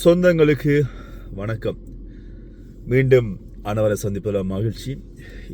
சொந்தங்களுக்கு வணக்கம். மீண்டும் அனவரை சந்திப்பதில் மகிழ்ச்சி.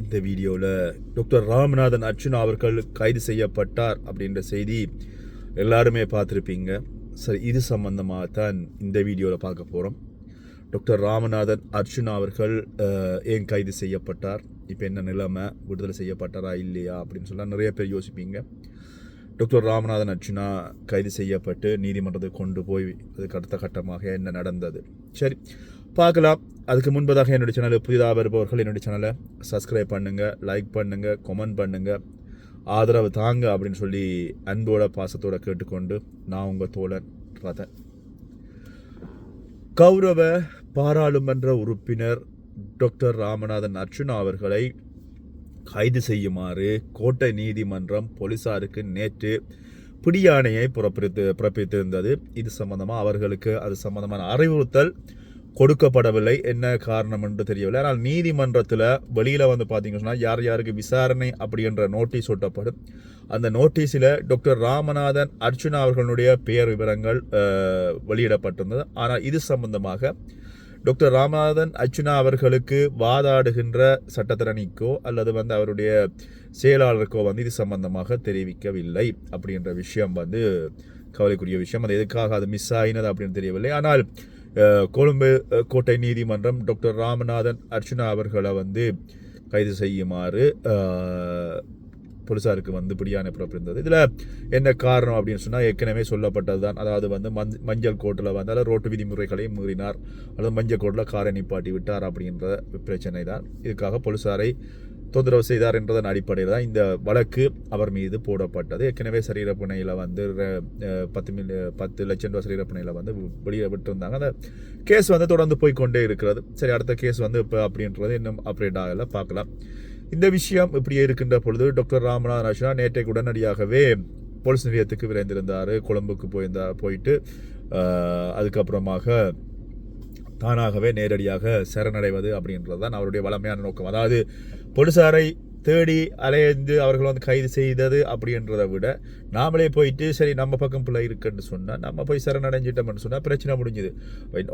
இந்த வீடியோவில் டாக்டர் ராமநாதன் அர்ஜுனா அவர்கள் கைது செய்யப்பட்டார் அப்படின்ற செய்தி எல்லாருமே பார்த்துருப்பீங்க. சரி இது சம்பந்தமாக தான் இந்த வீடியோவில் பார்க்க போகிறோம் டாக்டர் ராமநாதன் அர்ஜுனா அவர்கள் ஏன் கைது செய்யப்பட்டார்? இப்போ என்ன நிலைமை? விடுதலை செய்யப்பட்டாரா இல்லையா அப்படின்னு சொல்லி நிறைய பேர் யோசிப்பீங்க. டாக்டர் ராமநாதன் அர்ஜுனா கைது செய்யப்பட்டு நீதிமன்றத்தை கொண்டு போய் அதுக்கு அடுத்த கட்டமாக என்ன நடந்தது? சரி பார்க்கலாம். அதுக்கு முன்பதாக என்னுடைய சேனலை புதிதாக வருபவர்கள் என்னுடைய சேனலை சப்ஸ்கிரைப் பண்ணுங்கள் லைக் பண்ணுங்கள் கமெண்ட் பண்ணுங்கள் ஆதரவு தாங்க அப்படின்னு சொல்லி அன்போட பாசத்தோட கேட்டுக்கொண்டு நான் உங்கள் தோழன் ரதன் கௌரவ பாராளுமன்ற உறுப்பினர் டாக்டர் ராமநாதன் அர்ச்சுனா அவர்களை கைது செய்யுமாறு கோட்டை நீதிமன்றம் போலீசாருக்கு நேற்று பிடியாணையை புறப்பித்து பிறப்பித்திருந்தது. இது சம்பந்தமாக அவர்களுக்கு அது சம்பந்தமான அறிவுறுத்தல் கொடுக்கப்படவில்லை. என்ன காரணம் என்று தெரியவில்லை. ஆனால் நீதிமன்றத்தில் வெளியில் வந்து பார்த்தீங்கன்னு சொன்னால் யார் யாருக்கு விசாரணை அப்படின்ற நோட்டீஸ் ஒட்டப்படும். அந்த நோட்டீஸில் டாக்டர் ராமநாதன் அர்ச்சுனா அவர்களுடைய பெயர் விவரங்கள் வெளியிடப்பட்டிருந்தது. ஆனால் இது சம்பந்தமாக டாக்டர் ராமநாதன் அர்ச்சுனா அவர்களுக்கு வாதாடுகின்ற சட்டத்தரணிக்கோ அல்லது வந்து அவருடைய செயலாளருக்கோ வந்து இது சம்பந்தமாக தெரிவிக்கவில்லை அப்படின்ற விஷயம் வந்து கவலைக்குரிய விஷயம். அது எதுக்காக அது மிஸ் ஆகினது அப்படின்னு தெரியவில்லை. ஆனால் கொழும்பு கோட்டை நீதிமன்றம் டாக்டர் ராமநாதன் அர்ச்சுனா அவர்களை வந்து கைது செய்யுமாறு போலீஸாருக்கு வந்து பிடியான பிறப்பிருந்தது இதில் என்ன காரணம் அப்படின்னு சொன்னால் ஏற்கனவே சொல்லப்பட்டது தான் அதாவது வந்து மஞ் மஞ்சள் கோட்டில் வந்து அதாவது ரோட்டு விதிமுறைகளை மீறினார். அல்லது மஞ்சள் கோட்டில் காரை நிப்பாட்டி விட்டார் அப்படின்ற பிரச்சனை தான் இதுக்காக போலீஸாரை தொந்தரவு செய்தார் என்றதன் அடிப்படையில் தான் இந்த வழக்கு அவர் மீது போடப்பட்டது. ஏற்கனவே சரீரப்பிணையில் வந்து பத்து மில்லி பத்து லட்சம் ரூபா சரீரப்பிணையில் வந்து வெளியே விட்டுருந்தாங்க. அந்த கேஸ் வந்து தொடர்ந்து போய் கொண்டே இருக்கிறது. சரி அடுத்த கேஸ் வந்து இப்போ அப்படின்றது இன்னும் அப்டேட் ஆகலை. பார்க்கலாம். இந்த விஷயம் இப்படியே இருக்கின்ற பொழுது டாக்டர் ராமநாதன் அர்ச்சனா நேற்றைக்கு உடனடியாகவே போலீஸ் நிலையத்துக்கு விரைந்திருந்தார். கொழும்புக்கு போயிருந்தா போயிட்டு அதுக்கப்புறமாக தானாகவே நேரடியாக சரணடைவது அப்படின்றது தான் அவருடைய வளமையான நோக்கம். அதாவது போலீசாரை தேடி அலையந்து அவர்கள் வந்து கைது செய்தது அப்படின்றத விட நாமளே போயிட்டு சரி நம்ம பக்கம் பிள்ளை இருக்குன்னு சொன்னால் நம்ம போய் சரணடைஞ்சிட்டோம்னு சொன்னால் பிரச்சனை முடிஞ்சுது.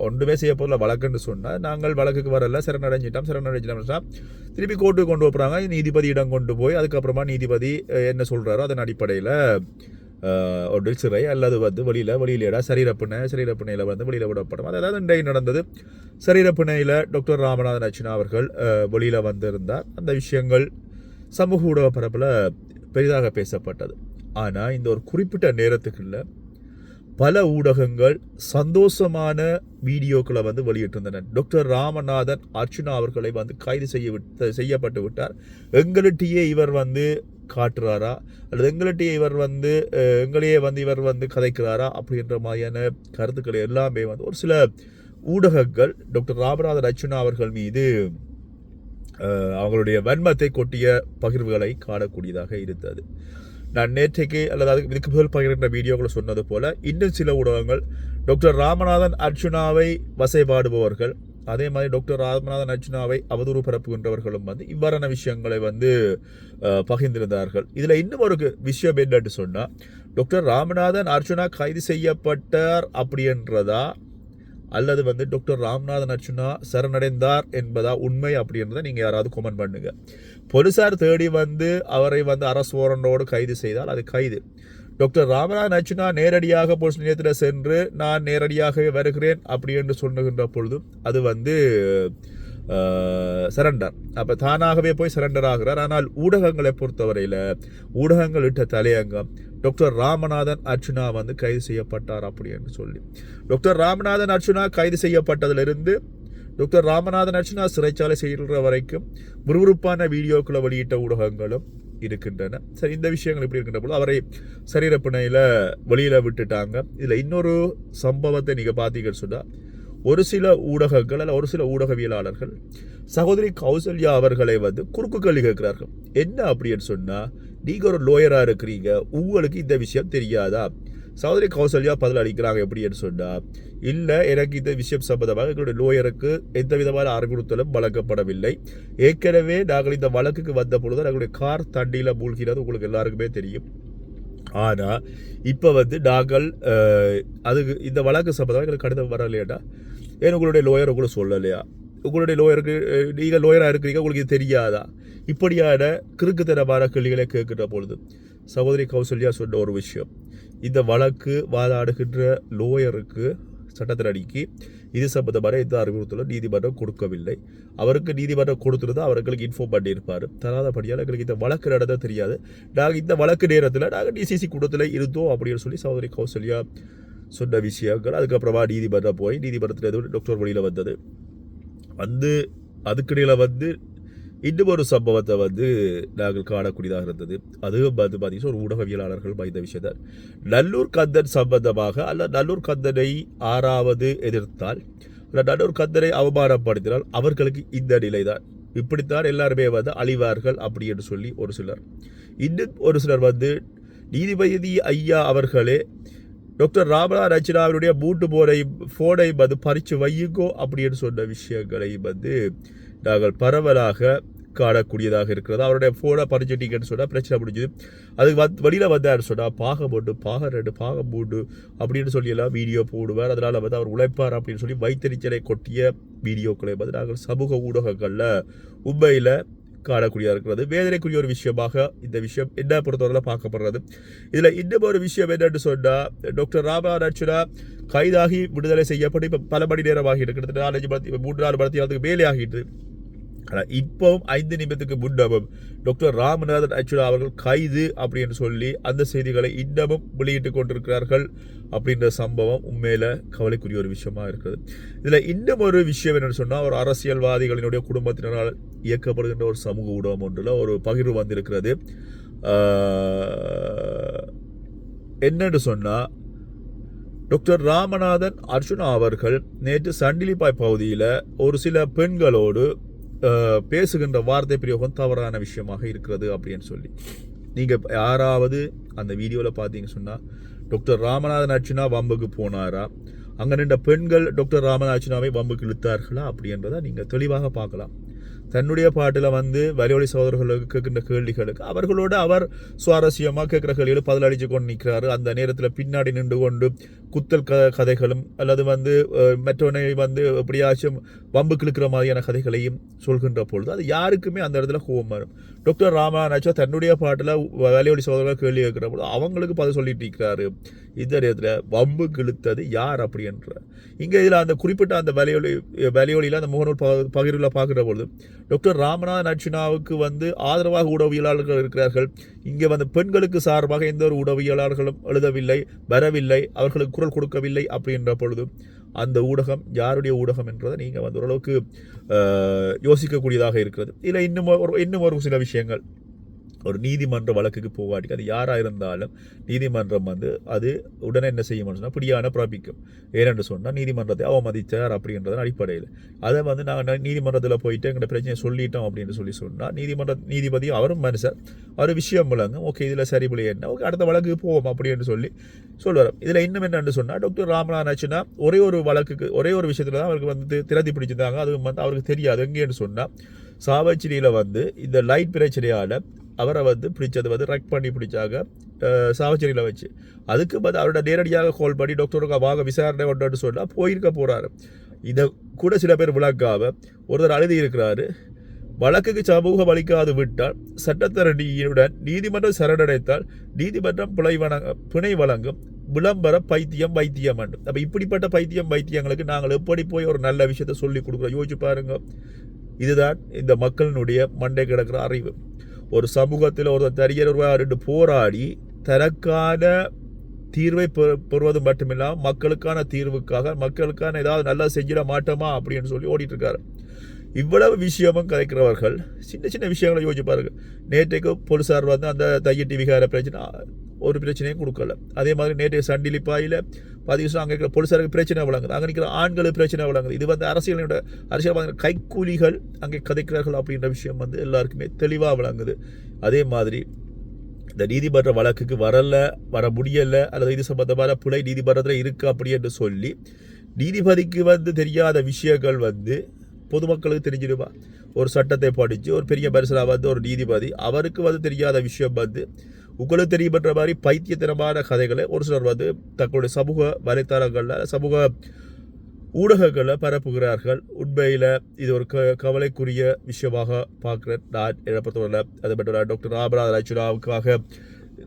ஒன்றுமே செய்ய போதில் வழக்குன்னு சொன்னால் நாங்கள் வழக்குக்கு வரல சரணடைஞ்சிட்டோம் சரணடைஞ்சிட்டோம்னு சொன்னால் திருப்பி கோர்ட்டுக்கு கொண்டு போகிறாங்க நீதிபதியிடம் கொண்டு போய் அதுக்கப்புறமா நீதிபதி என்ன சொல்கிறாரோ அதன் அடிப்படையில் ஒரு சிறை அல்லது வந்து வெளியில் வெளியிலேடா சரீரப்பிணை சரீரப்பிணையில் வந்து வெளியில் விடப்படும். அதாவது இன்றைக்கு நடந்தது. சரீரப்பிணையில் டாக்டர் ராமநாதன் அர்ச்சனா அவர்கள் வெளியில் வந்திருந்தார். அந்த விஷயங்கள் சமூக ஊடக பரப்பில் பெரிதாக பேசப்பட்டது. ஆனால் இந்த ஒரு குறிப்பிட்ட நேரத்துக்குள்ள பல ஊடகங்கள் சந்தோஷமான வீடியோக்களை வந்து வெளியிட்டிருந்தன. டாக்டர் ராமநாதன் அர்ச்சுனா அவர்களை வந்து கைது செய்ய விட்டு செய்யப்பட்டு விட்டார். எங்கள்கிட்டயே இவர் வந்து காட்டுறாரா? அல்லது எங்கள்கிட்டயே இவர் வந்து எங்களையே வந்து இவர் வந்து கதைக்கிறாரா? அப்படின்ற மாதிரியான கருத்துக்கள் எல்லாமே வந்து ஒரு சில ஊடகங்கள் டாக்டர் ராமநாதன் அர்ச்சுனா அவர்கள் மீது அவங்களுடைய வன்மத்தை கொட்டிய பகிர்வுகளை காணக்கூடியதாக இருந்தது. நான் நேற்றைக்கு அல்லது அதுக்கு இதுக்கு முதல் பகிர்கின்ற வீடியோக்களை சொன்னது போல இன்னும் சில ஊடகங்கள் டாக்டர் ராமநாதன் அர்ச்சுனாவை வசைபாடுபவர்கள் அதே மாதிரி டாக்டர் ராமநாதன் அர்ஜுனாவை அவதூறு பரப்புகின்றவர்களும் வந்து இவ்வாறான விஷயங்களை வந்து பகிர்ந்திருந்தார்கள். இதில் இன்னும் ஒரு விஷயம் என்னன்னு சொன்னால் டாக்டர் ராமநாதன் அர்ஜுனா கைது செய்யப்பட்டார் அப்படின்றதா அல்லது வந்து டாக்டர் ராம்நாதன் அர்ச்சுனா சரணடைந்தார் என்பதா உண்மை அப்படின்றத நீங்கள் யாராவது கமெண்ட் பண்ணுங்க. போலீசார் தேடி வந்து அவரை வந்து அரசு வாரண்டோடு கைது செய்தால் அது கைது. டாக்டர் ராமநாதன் அர்ச்சுனா நேரடியாக போலீஸ் நிலையத்தில் சென்று நான் நேரடியாகவே வருகிறேன் அப்படி என்று சொல்லுகின்ற பொழுதும் அது வந்து சரண்டர் அப்போ தானாகவே போய் சரண்டர் ஆகிறார். ஆனால் ஊடகங்களை பொறுத்தவரையில் ஊடகங்கள் இட்ட தலையங்கம் டாக்டர் ராமநாதன் அர்ச்சுனா வந்து கைது செய்யப்பட்டார் அப்படின்னு சொல்லி. டாக்டர் ராமநாதன் அர்ச்சுனா கைது செய்யப்பட்டதிலிருந்து டாக்டர் ராமநாதன் அர்ச்சுனா சிறைச்சாலை செய்கிற வரைக்கும் விறுவிறுப்பான வீடியோக்களை வெளியிட்ட ஊடகங்களும் இருக்கின்றன. சரி இந்த விஷயங்கள் இப்படி இருக்கின்ற போது அவரை சரீரப்பிணையில் வெளியில் விட்டுட்டாங்க. இதில் இன்னொரு சம்பவத்தை நீங்கள் பார்த்தீங்கன்னு சொன்னால் ஒரு சில ஊடகங்கள் அல்ல ஒரு சில ஊடகவியலாளர்கள் சகோதரி கௌசல்யா அவர்களை வந்து குறுக்கு கேள்வி கேட்கிறார்கள். என்ன அப்படின்னு சொன்னால் நீங்கள் ஒரு லோயராக இருக்கிறீங்க உங்களுக்கு இந்த விஷயம் தெரியாதா? சகோதரி கௌசல்யா பதில் அளிக்கிறாங்க எப்படின்னு சொன்னால் இல்லை எனக்கு இந்த விஷயம் சம்பந்தமாக எங்களுடைய லோயருக்கு எந்த விதமான அறிவுறுத்தலும் வழங்கப்படவில்லை. ஏற்கனவே நாங்கள் இந்த வழக்குக்கு வந்த பொழுது எங்களுடைய கார் தண்ணியில் மூழ்கிறது உங்களுக்கு எல்லாருக்குமே தெரியும். ஆனால் இப்போ வந்து நாங்கள் அதுக்கு இந்த வழக்கு சம்பந்தமாக எங்களுக்கு கடிதம் வரலையாடா ஏன் உங்களுடைய லோயர் கூட சொல்லலையா? உங்களுடைய லோயருக்கு நீங்கள் லோயராக இருக்கிறீங்க உங்களுக்கு இது தெரியாதா? இப்படியான கிறுக்குத்தனமான கேள்விகளை கேட்கின்ற பொழுது சகோதரி கௌசல்யா சொன்ன ஒரு விஷயம். இந்த வழக்கு வாதாடுகின்ற லோயருக்கு சட்டத்தில் அடிக்கி இது சம்பந்தமான எந்த அறிவுறுத்தலும் நீதிமன்றம் கொடுக்கவில்லை. அவருக்கு நீதிமன்றம் கொடுத்துருந்தா அவர்களுக்கு இன்ஃபார்ம் பண்ணியிருப்பார். தராதபடியால் எங்களுக்கு இந்த வழக்கு நடந்த தெரியாது. நாங்கள் இந்த வழக்கு நேரத்தில் நாங்கள் டிசிசி கூட்டத்தில் இருந்தோம் அப்படின்னு சொல்லி சகோதரி கௌசல்யா சொன்ன விஷயங்கள். அதுக்கப்புறமா நீதிமன்றம் போய் நீதிமன்றத்தில் எதுவும் டாக்டர் வழியில் வந்தது. வந்து அதுக்கிடையில் வந்து இன்னும் ஒரு சம்பவத்தை வந்து நாங்கள் காணக்கூடியதாக இருந்தது. அதுவும் வந்து பார்த்தீங்கன்னா ஒரு ஊடகவியலாளர்கள் பயந்த விஷயத்தை. நல்லூர் கந்தன் சம்பந்தமாக அல்ல நல்லூர் கந்தனை ஆறாவது எதிர்த்தால் அல்ல நல்லூர் கந்தனை அவமானப்படுத்தினால் அவர்களுக்கு இந்த நிலைதான். இப்படித்தான் எல்லாருமே வந்து அழிவார்கள் அப்படி என்று சொல்லி ஒரு சிலர். இன்னும் ஒரு சிலர் வந்து நீதிபதி ஐயா அவர்களே டாக்டர் ராமலா ரச்சனாவினுடைய மூட்டு போனை ஃபோனை வந்து பறித்து வையுங்கோ அப்படின்னு சொன்ன விஷயங்களை வந்து நாங்கள் பரவலாக காணக்கூடியதாக இருக்கிறது. அவருடைய ஃபோனை பறிச்சுட்டீங்கன்னு சொன்னால் பிரச்சனை முடிஞ்சுது. அதுக்கு வந் வெளியில் வந்தார் சொன்னால் பாகம் ஒன்று பாகம் ரெண்டு பாகம் மூன்று அப்படின்னு சொல்லி எல்லாம் வீடியோ போடுவார். அதனால் வந்து அவர் உழைப்பார் அப்படின்னு சொல்லி வைத்தறிச்சலை கொட்டிய வீடியோக்களை வந்து நாங்கள் சமூக ஊடகங்களில் உண்மையில் காணக்கூடியதாக இருக்கிறது. வேதனைக்குரிய ஒரு விஷயமாக இந்த விஷயம் என்ன பொறுத்தவரையில் பார்க்கப்படுறது. இதில் இன்னும் ஒரு விஷயம் என்னன்னு சொன்னால் டாக்டர் ராமநாதனா கைதாகி விடுதலை செய்யப்பட்டு இப்போ பல மணி நேரம் ஆகிட்டு கிட்டத்தட்ட நாலஞ்சு மணி மூன்று நாலு மணி நேரத்துக்கு மேலே ஆகிட்டு ஆனால் இப்போவும் ஐந்து நிமிடத்துக்கு முன்னமும் டாக்டர் ராமநாதன் அச்சுரா அவர்கள் கைது அப்படின்னு சொல்லி அந்த செய்திகளை இன்னமும் வெளியிட்டு கொண்டிருக்கிறார்கள் அப்படின்ற சம்பவம் உண்மையில கவலைக்குரிய ஒரு விஷயமா இருக்குது இதில் இன்னும் ஒரு விஷயம் என்னன்னு சொன்னால் ஒரு அரசியல்வாதிகளினுடைய குடும்பத்தினரால் இயக்கப்படுகின்ற ஒரு சமூக ஊடகம் ஒன்றில் ஒரு பகிர்வு வந்திருக்கிறது. ஆஹ், என்னன்னு சொன்னால் டாக்டர் ராமநாதன் அர்ஜுனா அவர்கள் நேற்று சண்டிலிப்பாய் பகுதியில் ஒரு சில பெண்களோடு பேசுகின்ற வார்த்தை பிரயோகம் தவறான விஷயமாக இருக்கிறது அப்படின்னு சொல்லி. நீங்கள் யாராவது அந்த வீடியோவில் பார்த்தீங்க சொன்னால் டாக்டர் ராமநாதன் அர்ச்சுனா வம்புக்கு போனாரா? அங்கே நின்ற பெண்கள் டாக்டர் ராமநாதன் அர்ச்சுனாவை வம்புக்கு இழுத்தார்களா? அப்படின்றத நீங்கள் தெளிவாக பார்க்கலாம். தன்னுடைய பாட்டில் வந்து வலியொலி சகோதரர்களுக்கு கேட்கின்ற கேள்விகளுக்கு அவர்களோட அவர் சுவாரஸ்யமாக கேட்குற கேள்விகள் பதிலளித்து கொண்டு நிற்கிறாரு அந்த நேரத்தில் பின்னாடி நின்று கொண்டு குத்தல் க கதைகளும் அல்லது வந்து மற்றவனை வந்து எப்படியாச்சும் வம்பு கிழக்கிற மாதிரியான கதைகளையும் சொல்கின்ற பொழுது அது யாருக்குமே அந்த இடத்துல கோபம் வரும். டாக்டர் ராமராஜா தன்னுடைய பாட்டில் வேலையோடி சோதனை கேள்வி கேட்குற பொழுது அவங்களுக்கு பதில் சொல்லிட்டு இருக்கிறாரு இந்த இடத்துல வம்பு கிழித்தது யார் அப்படின்ற இங்கே இதில் அந்த குறிப்பிட்ட அந்த வேலையொலி வேலையொலியில் அந்த முகநூல் ப பகிர்வில் பார்க்குற பொழுது டாக்டர் ராமநாத நட்சினாவுக்கு வந்து ஆதரவாக உடவியலாளர்கள் இருக்கிறார்கள். இங்கே வந்து பெண்களுக்கு சார்பாக எந்த ஒரு உடவியலாளர்களும் எழுதவில்லை வரவில்லை அவர்களுக்கு குரல் கொடுக்கவில்லை அப்படின்ற பொழுது அந்த ஊடகம் யாருடைய ஊடகம் என்றதை நீங்கள் வந்து ஓரளவுக்கு யோசிக்கக்கூடியதாக இருக்கிறது. இதில் இன்னும் ஒரு இன்னும் ஒரு சில விஷயங்கள். ஒரு நீதிமன்ற வழக்குக்கு போகாட்டிக்கு அது யாராக இருந்தாலும் நீதிமன்றம் வந்து அது உடனே என்ன செய்யும்னு சொன்னால் பிடியான பிறப்பிக்கும். ஏனென்று சொன்னால் நீதிமன்றத்தை அவமதித்தார் அப்படின்றதன் அடிப்படையில். அதை வந்து நாங்கள் நீதிமன்றத்தில் போயிட்டு எங்கள்கிட்ட பிரச்சனையை சொல்லிட்டோம் அப்படின்னு சொல்லி சொன்னால் நீதிமன்ற நீதிபதி அவரும் மனுஷர் அவர் விஷயம் விளங்கும். ஓகே இதில் சரி பிள்ளை என்ன? ஓகே அடுத்த வழக்குக்கு போவோம் அப்படின்னு சொல்லி சொல்லுவார் இதில் இன்னும் என்னன்னு சொன்னால் டாக்டர் ராமநாதன் ஆச்சுன்னா ஒரே ஒரு வழக்குக்கு ஒரே ஒரு விஷயத்தில் தான் அவருக்கு வந்து திரதி பிடிச்சிருந்தாங்க. அது வந்து அவருக்கு தெரியாது. எங்கேன்னு சொன்னால் சாவச்சிரியில் வந்து இந்த லைட் பிரச்சனையால் அவரை வந்து பிடிச்சது வந்து ரெக் பண்ணி பிடிச்சாங்க சாவச்சேரியில் வச்சு. அதுக்கு பார்த்து அவரோட நேரடியாக கால் பண்ணி டாக்டருக்கு வாங்க விசாரணை கொண்டு சொன்னால் போயிருக்க போகிறாரு இதை கூட சில பேர் விளக்காம ஒருத்தர் அழுதி இருக்கிறாரு. வழக்குக்கு சமூகம் அளிக்காது விட்டால் சட்டத்தரணியுடன் நீதிமன்றம் சரணடைத்தால் நீதிமன்றம் பிழை வணங்க பிணை வழங்கும். விளம்பர பைத்தியம் வைத்தியம் என்று. அப்போ இப்படிப்பட்ட பைத்தியம் வைத்தியங்களுக்கு நாங்கள் எப்படி போய் ஒரு நல்ல விஷயத்தை சொல்லி கொடுக்குறோம்? யோசிச்சு பாருங்க. இதுதான் இந்த மக்களினுடைய மண்டை கிடக்கிற அறிவு. ஒரு சமூகத்தில் ஒரு தரியர் போராடி தனக்கான தீர்வை பெ- பெறுவது மட்டுமில்லாமல் மக்களுக்கான தீர்வுக்காக மக்களுக்கான ஏதாவது நல்லா செஞ்சிட மாட்டோமா அப்படின்னு சொல்லி ஓடிட்டுருக்காரு. இவ்வளவு விஷயமும் கதைக்கிறவர்கள் சின்ன சின்ன விஷயங்களை யோசிச்சு பாருங்க. நேற்றைக்கு போலீஸார் வந்து அந்த தையட்டி விகார பிரச்சனை ஒரு பிரச்சனையும் கொடுக்கல. அதே மாதிரி நேற்றைய சண்டிலிப்பாயில் பார்த்தீங்கன்னா அங்கே இருக்கிற போலீஸாருக்கு பிரச்சனை வழங்குது. அங்கே இருக்கிற ஆண்களுக்கு பிரச்சனை வழங்குது. இது வந்து அரசியலோட அரசியல் கைக்கூலிகள் அங்கே கதைக்கிறார்கள் அப்படின்ற விஷயம் வந்து எல்லாருக்குமே தெளிவாக விளங்குது அதே மாதிரி இந்த நீதிமன்ற வழக்குக்கு வரல வர முடியலை அல்லது இது சம்பந்தமான பிழை நீதிமன்றத்தில் இருக்குது அப்படி என்று சொல்லி நீதிபதிக்கு வந்து தெரியாத விஷயங்கள் வந்து பொதுமக்களுக்கு தெரிஞ்சிடுமா? ஒரு சட்டத்தை படித்து ஒரு பெரிய மனுஷனாக வந்து ஒரு நீதிபதி அவருக்கு வந்து தெரியாத விஷயம் வந்து உங்களுக்கு தெரியுமன்ற மாதிரி பைத்தியத்தனமான கதைகளை ஒரு சிலர் வந்து தங்களுடைய சமூக வலைத்தளங்களில் சமூக ஊடகங்களில் பரப்புகிறார்கள். உண்மையில் இது ஒரு க கவலைக்குரிய விஷயமாக பார்க்குறேன். நான் என்னை பொறுத்தவரையில் அது மட்டும் டாக்டர் ராமநாத அச்சுராவுக்காக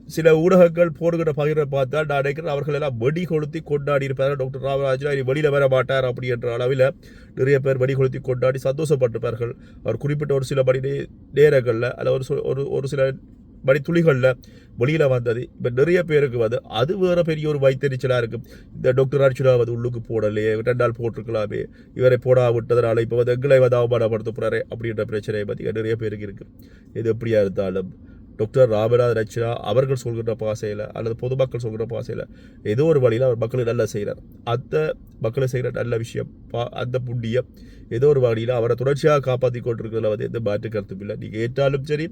சில ஊடகங்கள் போடுகிற பகிர பார்த்தா நான் நினைக்கிறேன் அவர்கள் எல்லாம் வெடி கொளுத்தி கொண்டாடி இருப்பார்கள். டாக்டர் ராமராஜா இனி வெளியில் வர மாட்டார் அப்படி என்ற அளவில் நிறைய பேர் வெடி கொளுத்தி கொண்டாடி சந்தோஷப்பட்டிருப்பார்கள். அவர் குறிப்பிட்ட ஒரு சில மணி நே- நேரங்களில் அல்ல ஒரு சொ- ஒரு ஒரு சில மணி துளிகளில் வெளியில் வந்தது. இப்போ நிறைய பேருக்கு வந்து அது வேற பெரிய ஒரு வைத்தறிச்சலாக இருக்கும் இந்த டாக்டர் அர்ச்சுனா வந்து உள்ளுக்கு போடலையே ரெண்டால் நாள் போட்டிருக்கலாமே இவரை போடா விட்டதுனால இப்போ வந்து எங்களை வந்து அவமானப்படுத்த போகிறாரே அப்படின்ற பிரச்சனையை பற்றி நிறைய பேருக்கு இருக்குது இது எப்படியா இருந்தாலும் டாக்டர் ராமநாத் ரச்சனா அவர்கள் சொல்கிற பாசையில் அல்லது பொதுமக்கள் சொல்கிற பாசையில் ஏதோ ஒரு வழியில் அவர் மக்களுக்கு நல்லா செய்கிறார் அந்த மக்களை செய்கிற நல்ல விஷயம் பா அந்த புண்ணியம் ஏதோ ஒரு வழியில் அவரை தொடர்ச்சியாக காப்பாற்றி கொண்டிருக்கிறதுல வந்து எந்த மாற்று கருத்தும் இல்லை. நீங்கள் ஏற்றாலும் சரி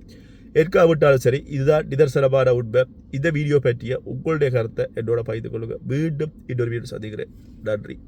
ஏற்காவிட்டாலும் சரி இதுதான் நிதர்சனமான உண்மை. இந்த வீடியோ பற்றிய உங்களுடைய கருத்தை என்னோட பகிர்ந்து கொள்ளுங்கள் மீண்டும் இன்னொரு வீடியோ சந்திக்கிறேன். நன்றி.